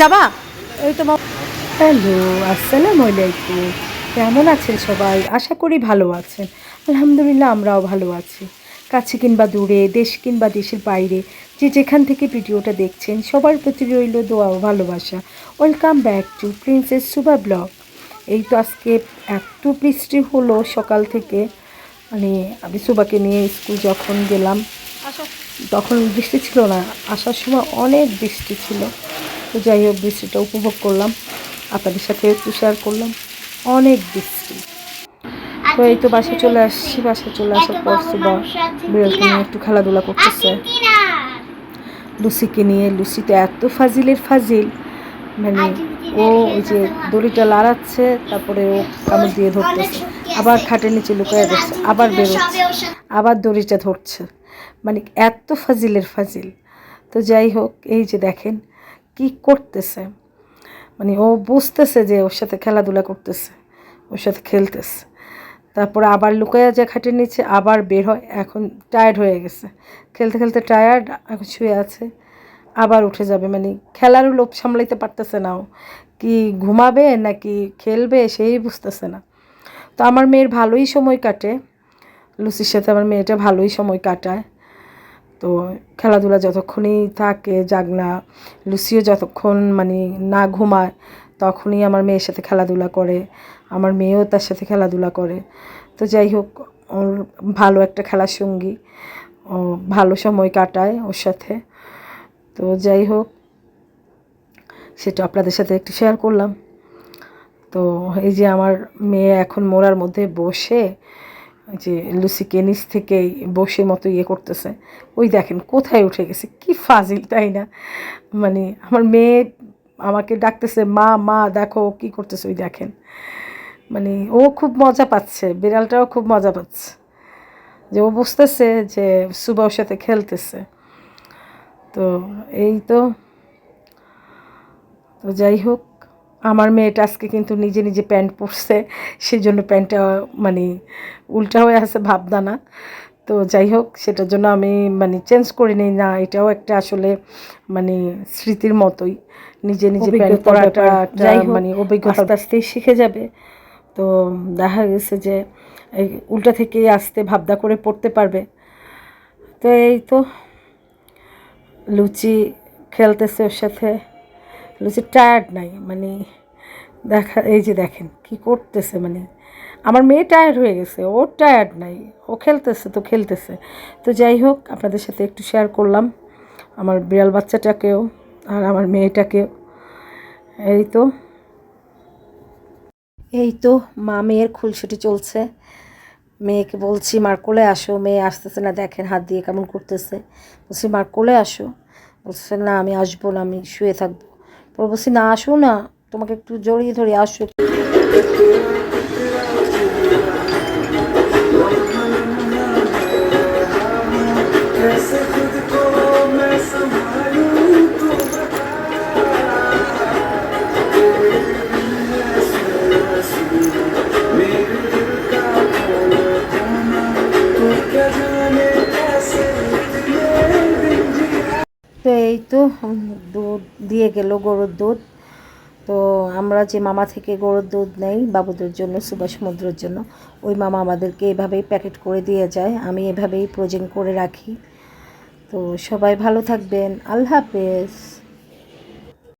যাবা? এই তো হ্যালো আসসালামু আলাইকুম। কেমন আছেন সবাই? আশা করি ভালো আছেন। আলহামদুলিল্লাহ আমরাও ভালো আছি। কাছে কিংবা দূরে দেশ কিংবা দেশের বাইরে যে যেখান থেকে ভিডিওটা দেখছেন সবার প্রতি রইল দোয়া ও ভালোবাসা। Welcome back to princess Suba blog এই তো আজকে এত বৃষ্টি হলো সকাল থেকে। মানে আমি সুবাকে নিয়ে স্কুল যখন গেলাম তখন বৃষ্টি ছিল না। আসার সময় অনেক বৃষ্টি ছিল। তো যাই হোক বৃষ্টিটা উপভোগ করলাম। আপনাদের সাথে একটু শেয়ার করলাম। অনেক বৃষ্টি। তো এই তো বাসে চলে আসছি বাসে চলে আসার পর সুবা বিড়ালকে নিয়ে একটু খেলাধুলা করতেছে। লুসিকে নিয়ে লুসি তো এত ফাজিলের ফাজিল। মানে ও ওই যে দড়িটা লাড়াচ্ছে তারপরে ও কামড় দিয়ে ধরতেছে। আবার খাটের নিচে লুকিয়ে যাচ্ছে আবার বেরোচ্ছে। আবার দড়িটা ধরছে। মানে এত ফাজিলের ফাজিল। তো যাই হোক এই যে দেখেন কি করতেছে? মানে ও বুঝতেছে যে ওর সাথে খেলাধুলা করতেছে, ওর সাথে খেলতেছে। তারপরে আবার লুকাইয়া যায় খাটের নিচে, আবার বের হয়, এখন টায়ার্ড হয়ে গেছে। খেলতে খেলতে টায়ার্ড এখন শুয়ে আছে, আবার উঠে যাবে। মানে খেলারও লোভ সামলাইতে পারতেছে না ও। কি ঘুমাবে নাকি খেলবে সেই বুঝতেছে না। তো আমার মেয়ের ভালোই সময় কাটে। লুসির সাথে আমার মেয়েটা ভালোই সময় কাটায়। তো খেলাধুলা যতক্ষণই থাকে, জাগনা, লুসিও যতক্ষণ মানে না ঘুমায়, তখনই আমার মেয়ের সাথে খেলাধুলা করে। আমার মেয়েও তার সাথে খেলাধুলা করে। তো যাই হোক, ওর ভালো একটা খেলার সঙ্গী, ও ভালো সময় কাটায় ওর সাথে। তো যাই হোক, সেটা আপনাদের সাথে একটু শেয়ার করলাম। তো এই যে আমার মেয়ে এখন মোড়ার মধ্যে বসে যে লুসিকে নিচ থেকে বসে মতো ইয়ে করতেছে। ওই দেখেন কোথায় উঠে গেছে? কি ফাজিল, তাই না? মানে আমার মেয়ে আমাকে ডাকতেছে, মা মা, দেখো কী করতেছে? ওই দেখেন। মানে ও খুব মজা পাচ্ছে, বিড়ালটাও খুব মজা পাচ্ছে। যে ও বুঝতেছে যে সুবা ওর সাথে খেলতেছে। তো এই তো। তো যাই হোক আমার মেয়েটা আজকে কিন্তু নিজে নিজে প্যান্ট পরছে সেই জন্য প্যান্টটা মানে উল্টা হয়ে আছে ভাবদানা। তো যাই হোক সেটার জন্য আমি মানে চেঞ্জ করে নিই না এটাও একটা আসলে মানে স্মৃতির মতোই। নিজে নিজে প্যান্ট পরাটা যাই মানে অভিজ্ঞতা আস্তে আস্তেই শিখে যাবে। তো দেখা গেছে যে এই উল্টা থেকে আস্তে ভাবদা করে পড়তে পারবে। তো এই তো লুচি খেলতেছে ওর সাথে। লুচি টায়ার্ড নাই মানে দেখা, এই যে দেখেন কি করতেছে মানে আমার মেয়ে টায়ার্ড হয়ে গেছে ওর টায়ার্ড নাই, ও খেলতেছে তো খেলতেছে। তো যাই হোক, আপনাদের সাথে একটু শেয়ার করলাম আমার বিড়াল বাচ্চাটাকেও আর আমার মেয়েটাকেও। এই তো। এই তো, মা মেয়ের খুলছুটি চলছে। মেয়েকে বলছি, মার কোলে আসো, মেয়ে আসতেছে না, দেখেন হাত দিয়ে কেমন করতেছে। বলছি, মার কোলে আসো। বলছে, না, আমি আসব না, আমি শুয়ে থাকব। পরে না আসো না। তোমাকে একটু জড়িয়ে ধরে আসো कैसे এই তো, দুধ দিয়ে গেল গরুর দুধ। তো আমরা যে মামা থেকে গরুর দুধ নেই, বাবুদের জন্য, সুভাষ সমুদ্রের জন্য, ওই মামা আমাদেরকে এভাবেই প্যাকেট করে দিয়ে যায়। আমি এভাবেই প্রোজেন করে রাখি। তো সবাই ভালো থাকবেন। আল্লাহ হাফেজ।